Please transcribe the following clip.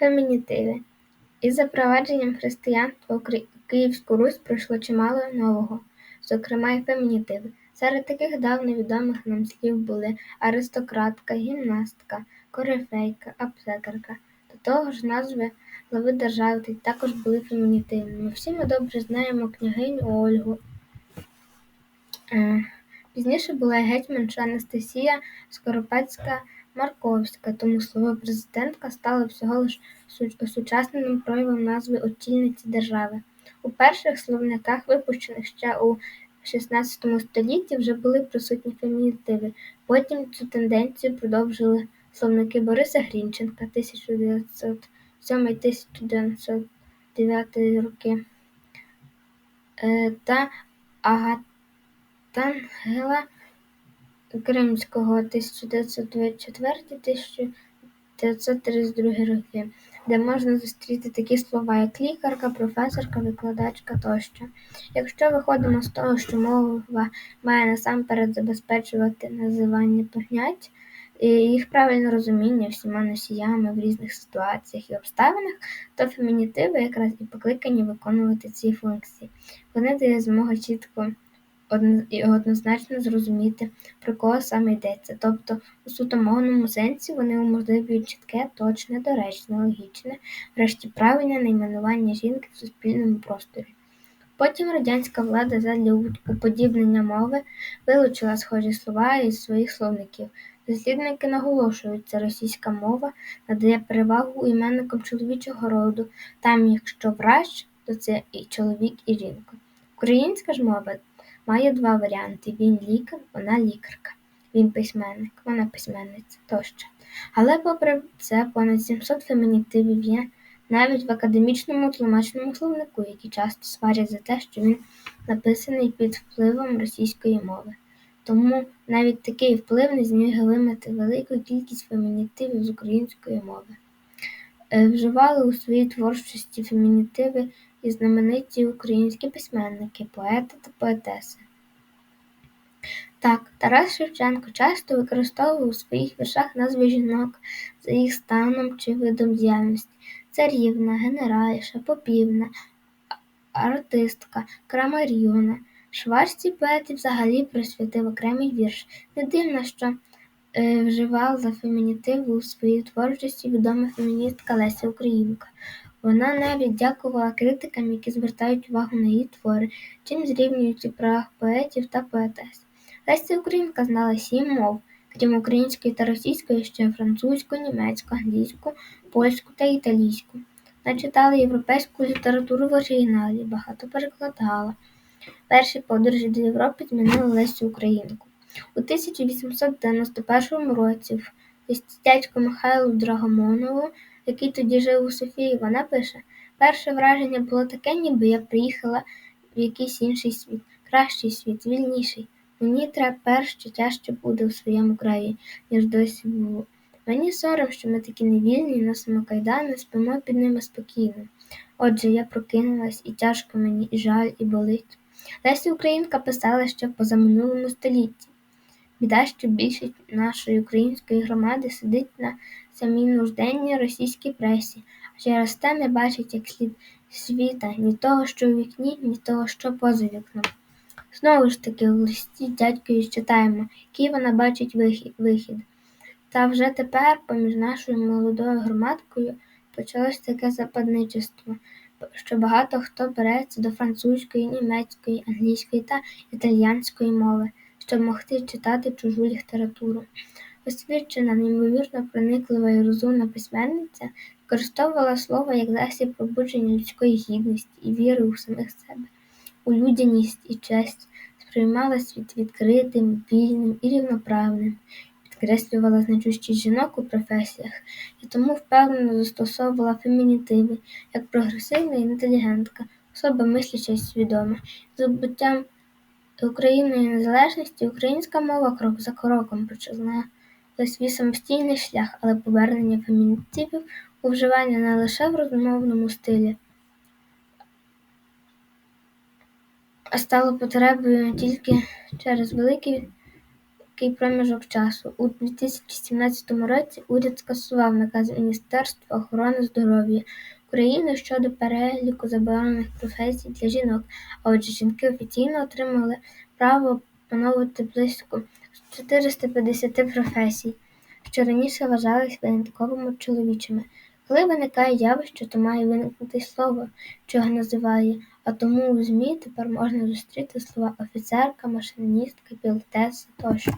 Фемінітиви Із запровадженням християнства у Київську Русь пройшло чимало нового, зокрема й фемінітиви. Серед таких давно відомих нам слів були аристократка, гімнастка, корифейка, аптекарка. До того ж назви глави держави також були фемінітивними. Всі ми добре знаємо княгиню Ольгу. Е, пізніше була гетьманша Анастасія Скоропадська Марковська, тому слово президентка стало всього лиш осучасненим проявом назви очільниці держави. У перших словниках, випущених ще у XVI столітті, вже були присутні фемінітиви. Потім цю тенденцію продовжили словники Бориса Грінченка 1907-1909 роки е, та Агатангела Кримського 1924-1932 роки, де можна зустріти такі слова, як лікарка, професорка, викладачка тощо. Якщо виходимо з того, що мова має насамперед забезпечувати називання понять, і їх правильне розуміння всіма носіями в різних ситуаціях і обставинах, то фемінітиви якраз і покликані виконувати ці функції. Вони дають змогу чітко однозначно зрозуміти, про кого саме йдеться, тобто у суто мовному сенсі вони уможливлюють чітке, точне, доречне, логічне, врешті правильне найменування жінки в суспільному просторі. Потім радянська влада задля уподібнення мови вилучила схожі слова із своїх словників. Дослідники наголошують, що російська мова надає перевагу іменникам чоловічого роду, там, якщо врач, то це і чоловік, і жінка. Українська ж мова Має два варіанти: він лікар, вона лікарка, він письменник, вона письменниця тощо. Але, попри це, понад 700 фемінітивів є навіть в академічному тлумачному словнику, які часто сварять за те, що він написаний під впливом російської мови. Тому навіть такий вплив не зміг вимити велику кількість фемінітивів з української мови. Е, вживали у своїй творчості фемінітиви і знамениті українські письменники, поети та поетеси. Так, Тарас Шевченко часто використовував у своїх віршах назви жінок за їх станом чи видом діяльності царівна, генеральша, попівна, артистка, крамаріона. Шварці поети взагалі присвятив окремий вірш. Не дивно, що е, за фемінітиву у своїй творчості відома феміністка Леся Українка. Вона навіть дякувала критикам, які звертають увагу на її твори, чим зрівнюють у поетів та поетес. Леся Українка знала сім мов, крім української та російської, ще французьку, німецьку, англійську, польську та італійську. Вона читала європейську літературу в оригіналі, багато перекладала. Перші подорожі до Європи змінили Лесю Українку. У 1891 році в Михайлу Драгомонову який тоді жив у Софії, вона пише перше враження було таке, ніби я приїхала в якийсь інший світ, кращий світ, вільніший. Мені тепер ще тяжче буде у своєму краї, ніж досі було. Мені сором, що ми такі невільні, носимо кайдани, спимо під ними спокійно. Отже, я прокинулась, і тяжко мені, і жаль, і болить. Леся Українка писала ще в позаминулому столітті. Біда, що більшість нашої української громади сидить на самій нужденній російській пресі, а через те не бачить як слід світа ні того, що у вікні, ні того, що поза вікном. Знову ж таки, в листі дядькові читаємо, який вона бачить вихід. Та вже тепер, поміж нашою молодою громадкою, почалось таке западничество, що багато хто береться до французької, німецької, англійської та італійської мови щоб могти читати чужу літературу. Освічена, неймовірно прониклива і розумна письменниця використовувала слово як засіб пробудження людської гідності і віри у самих себе, у людяність і честь, сприймала світ відкритим, вільним і рівноправним, підкреслювала значущість жінок у професіях і тому впевнено застосовувала фемінітиви як прогресивна інтелігентка, особа мисляча й свідома, з здобуттям Україною незалежності українська мова крок за кроком почала свій самостійний шлях, але повернення фемінітивів у вживання не лише в розмовному стилі, а стало потребою тільки через велику короткий проміжок часу. У 2017 році уряд скасував наказ Міністерства охорони здоров'я України щодо переліку заборонених професій для жінок, а отже жінки офіційно отримали право опановувати близько 450 професій, що раніше вважались винятково чоловічими. Коли виникає явище, то має виникнути слово, що його називає, а тому у ЗМІ тепер можна зустріти слова офіцерка, машиністка, пілотеса тощо.